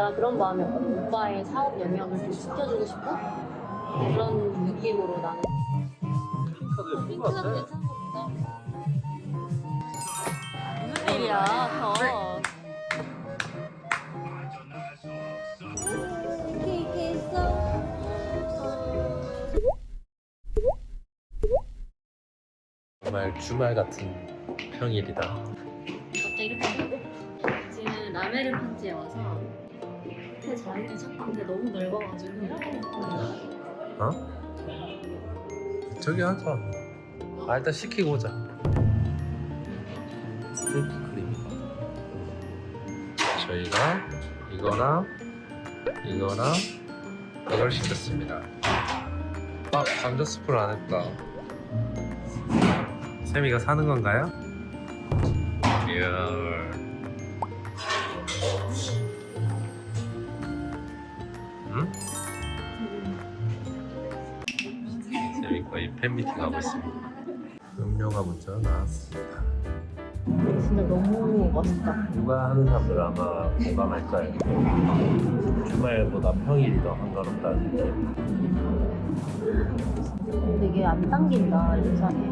약간 그런 마음이었거든. 오빠의 사업 영역을 좀 지켜주고 싶고 그런 느낌으로 나는 핑크도 핑크가 괜찮은 것 같다. 무슨 일이야, 더. 정말 주말 같은 평일이다. 갑자기 이렇게 되고 지금 라메르 편지에 와서 그 자리를 찾는데 너무 넓어가지고 어? 저기 하자. 아 일단 시키고 오자. 스테이크 크림. 저희가 이거랑 이거랑 이걸 시켰습니다. 아 감자 스프를 안 했다. 세미가 사는 건가요? 이야. 거의 팬미팅 하고 있습니다. 음료가 먼저 나왔습니다. 진짜 너무 맛있다. 누가 하는 사람들 아마 공감할 거예요. 주말보다 평일이 더 한가롭다는 게. 근데 이게 안 당긴다 인상에.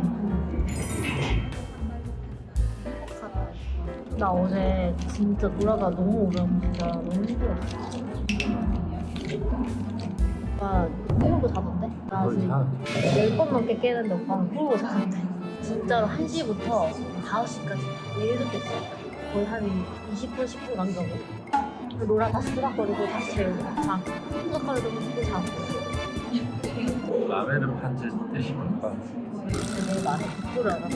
나 어제 진짜 돌아가 너무 오래 진짜 너무 힘들었어. 오빠 꾸르고 자던데? 나뭘 지금 자? 10번 넘게 깨는데 오빠는 꾸르고 자던데. 진짜로 1시부터 5시까지 매일 듣겠어. 거의 한 20분, 10분 간다고. 로라 다시 수락거리고 다시 재우고 자고. 수락거리고 또 자고. 라면은 판지 드시니까 내 말에 듣고를 안 하고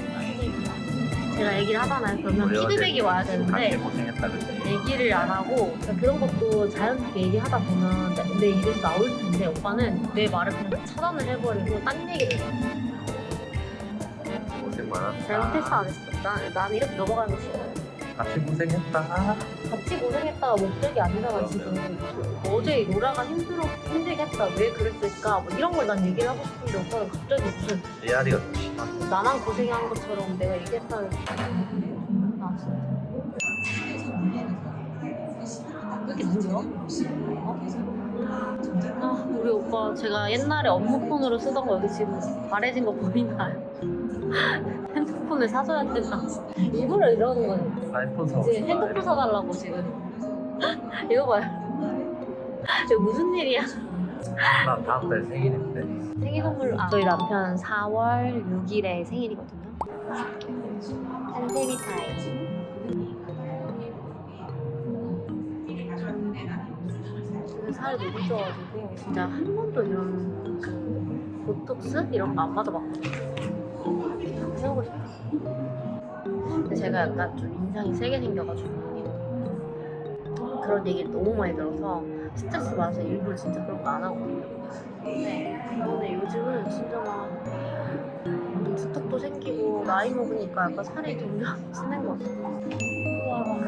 제가 얘기를 하잖아요. 그러면 피드백이 와야 되는데 고생했다 그치? 얘기를 안 하고 그러니까 그런 것도 자연스럽게 얘기하다 보면 내, 내 입에서 나올 텐데 오빠는 내 말을 그냥 차단을 해버리고 딴 얘기를 해. 고생 많았다. 잘못했어 안 했어. 난, 난 이렇게 넘어가는 거 싫어. 같이 고생했다. 같이 고생했다가 목적이 아니잖아 지금. 어제 로라가 힘들어 힘들겠다 왜 그랬을까 뭐 이런 걸 난 얘기를 하고 싶은데 오빠는 갑자기 무슨 심하다. 나만 고생한 것처럼 내가 얘기했다는 아 진짜 왜 이렇게 느려? 어? 아 우리 오빠 제가 옛날에 업무폰으로 쓰던 거 여기 지금 바래진 거 보이나요? 핸드폰을 사줘야 된다 일부러 이러는 거예요 아이폰 사고 이제 핸드폰 사달라고 지금 이거 봐요 이거 무슨 일이야 나 다음 달 생일인데. 생일 선물 아, 저희 남편 4월 6일에 생일이거든요. 한세미 타임. 살이 너무 쪄가지고 진짜 한 번도 이런 그 보톡스 이런 거안 받아봤거든요. 해보고 싶어. 근데 제가 약간 좀 인상이 세게 생겨가지고 그런 얘기를 너무 많이 들어서 스트레스 받아서 일부러 진짜 그런 거 안 하거든요. 근데, 근데 요즘은 진짜 막 음, 두턱도 생기고 나이 먹으니까 약간 살이 점점 찌는 것 같아. 우와.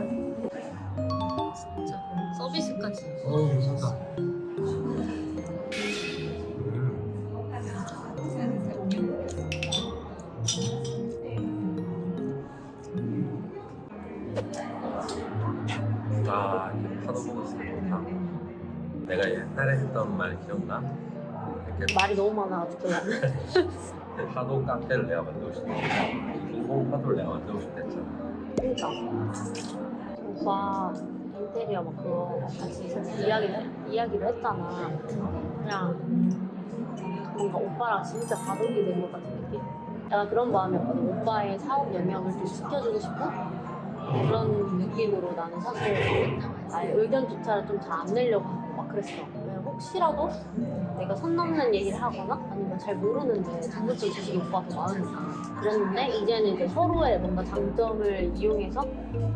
진짜 서비스까지. 어 무섭다. 내가 옛날에 했던 말 기억나? 이렇게 말이 너무 많아가지고. 파도 카페를 내가 만들고 싶다. 중공 파도를 내가 만들고 싶다 했잖아. 그러니까. 오빠 인테리어 막 그거 같이 이야기를, 이야기를 했잖아. 그냥 뭔가 오빠랑 진짜 가족이 된 것 같은 느낌? 약간 그런 마음이었거든. 오빠의 사업 영역을 좀 지켜주고 싶고 그런 느낌으로 나는 사실 나의 의견조차를 좀 잘 안 내려고 그랬어. 혹시라도 내가 선 넘는 얘기를 하거나 아니면 잘 모르는데 전문적 지식이 오빠가 더 많으니까 그랬는데 이제는 이제 서로의 뭔가 장점을 이용해서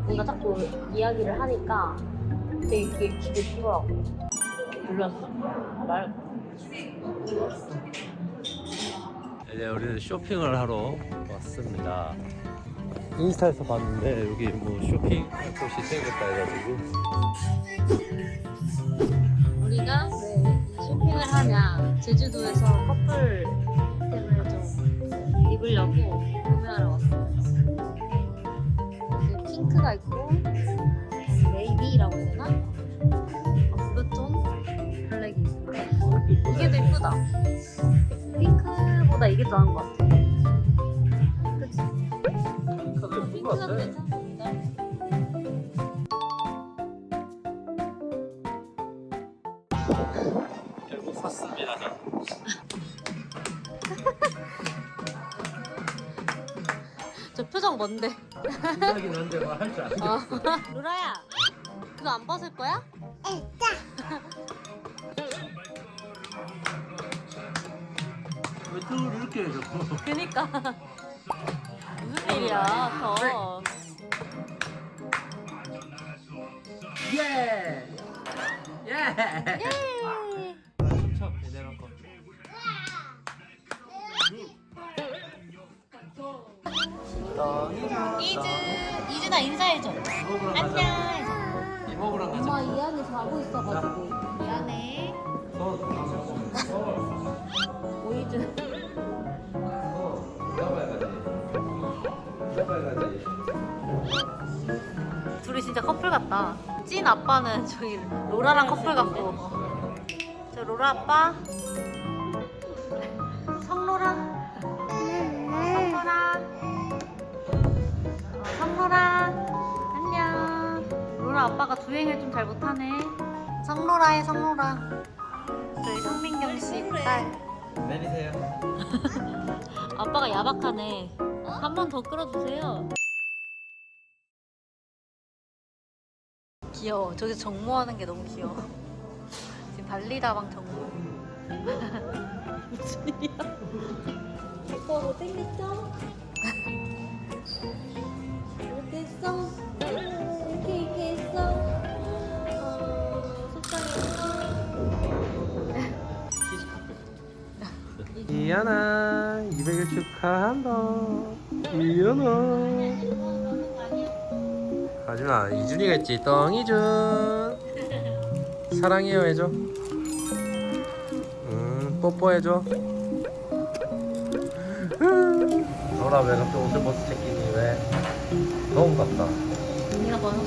뭔가 자꾸 이야기를 하니까 되게 그게 기분이 좋더라고. 놀랐어. 말 이제 우리는 쇼핑을 하러 왔습니다. 인스타에서 봤는데 여기 뭐 쇼핑 곳이 생겼다 해가지고 제주도에서 커플 템을 좀 입으려고 구매하러 왔어요. 여기 핑크가 있고 네이비라고 해야 되나? 어, 블루톤 블랙이 있습니다. 이게 더 이쁘다. 핑크보다 이게 더 나은 것 같아요. 뭔데? 신나긴 한데 뭐할줄 알아. 어. 루라야, 그거 안 벗을 거야? 왜 툴을 이렇게 해줘? 그니까. 무슨 일이야, 저. 예! 예! 예! 자고 있어가지고. 미안해. 오이즈. 둘이 진짜 커플 같다. 찐 아빠는 저기 로라랑 커플 같고. 저 로라 아빠. 성로라. 성로라. 어, 성로라. 안녕. 로라 아빠가 주행을 좀 잘 못하네. 성로라의 성로라. 저희 성민경 씨 딸. 내리세요. 아빠가 야박하네. 한 번 더 끌어주세요. 귀여워. 저기서 정모하는 게 너무 귀여워. 지금 발리다방 정모. 무슨 일이야? 오빠 못생겼죠? 이연아, 200일 축하한다. 이연아. 하지마, 이준이가 있지. 덩이준. 사랑해요 해줘. 음, 뽀뽀해줘. 너라 왜 갑자기 옷을 벗어 챙기니 왜? 너무 같다. 언니가 번호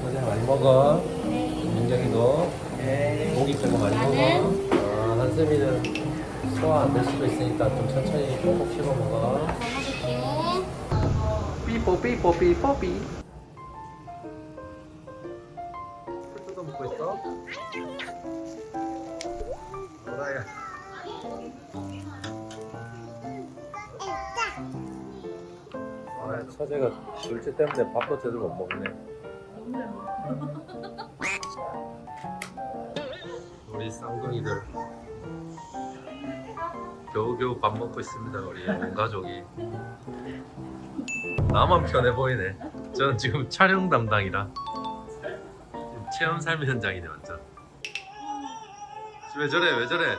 저녁 많이 먹어. 민경이도 고기 빼고 많이 먹어. 아, 한쌤이는 소화 안 될 수도 있으니까 좀 천천히 꼭꼭 씹어 먹어. 삐뽀 삐뽀 삐뽀 삐. 풀 뜯어 먹고 있어? 뭐라야? 아, 처제가 둘째 때문에 밥도 제대로 못 먹네. 우리 쌍둥이들. 겨우겨우 밥 먹고 있습니다 우리 온 가족이. 나만 편해 보이네. 저는 지금 촬영 담당이라 지금 체험 삶 현장이네 완전. 왜 저래 왜 저래?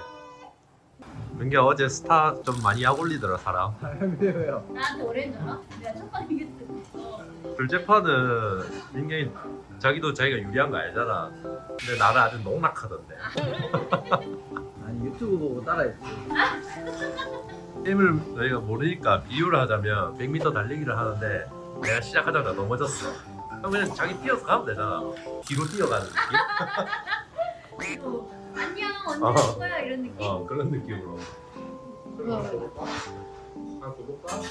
민기 어제 스타 좀 많이 약 올리더라 사람. 나한테 오래인 줄 알아? 내가 첫 번째 이겼어. 둘째 판은 민경이 자기도 자기가 유리한 거 알잖아 근데 나는 아주 농락하던데 아니 유튜브 보고 따라했지. 힘을 너희가 모르니까 비유를 하자면 100m 달리기를 하는데 내가 시작하자마자 넘어졌어. 그럼 그냥 자기 뛰어서 가면 되잖아. 뒤로 뛰어가는 느낌? 그리고 안녕 언니 어. 할 거야 이런 느낌? 어 그런 느낌으로. 그거 아 볼까?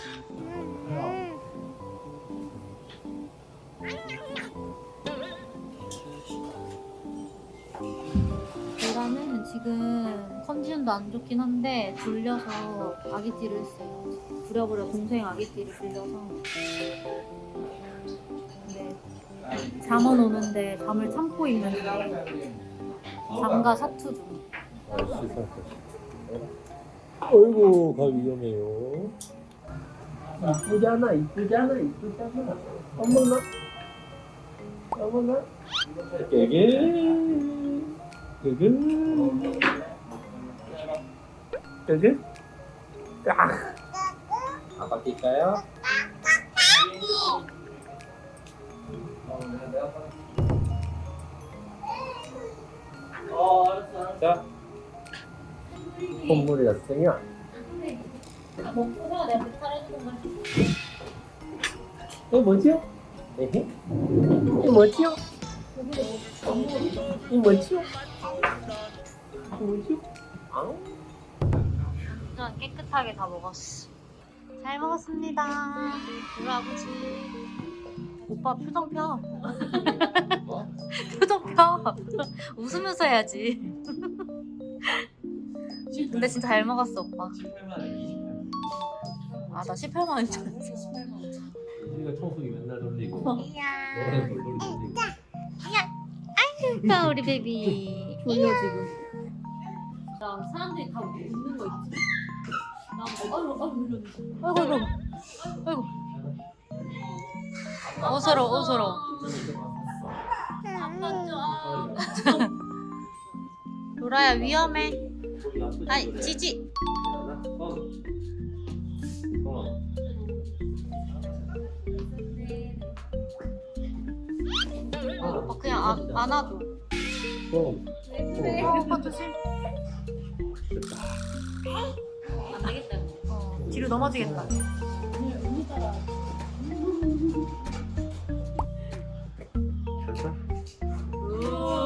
계란은 지금 컨디션도 안 좋긴 한데 졸려서 아기띠를 했어요. 부랴부랴 동생 아기띠를 빌려서. 근데 잠은 오는데 잠을 참고 있는 중에 잠가 사투 중. 아. 어이구 가 위험해요. 이쁘잖아, 이쁘잖아, 이쁘잖아. 어머나, 어머나. 깨게 깨게 깨게 아 아빠 낄까요? 자 콧물이 났으면 먹고서 내가 배탈 해주는 걸어 뭐지요? 에헤? 이 뭐지요? 이 뭐지? 뭐지? 아우. 완전 깨끗하게 다 먹었어. 잘 먹었습니다. 우리 아버지. 오빠 표정 펴. 표정 펴. 웃으면서 해야지. 근데 진짜 잘 먹었어, 오빠. 18만 원, 28만 아, 나 18만 원인 줄 알았어. 우리가 청소기 맨날 돌리고 이야. 너는 돌돌이 돌리고 그러니까 우리 베이비. 졸려, 지금. 나 사람들이 다 웃는 거 있지? 나 아이고, 아이고, 이러는데. 아이고, 아이고. 아이고. 어서러, 어서러. 안 맞죠? 로라야, 위험해. 아이, 지지. 안, 안아줘. 어, 오빠 조심. 안 되겠다. 어, 뒤로 넘어지겠다. 우와.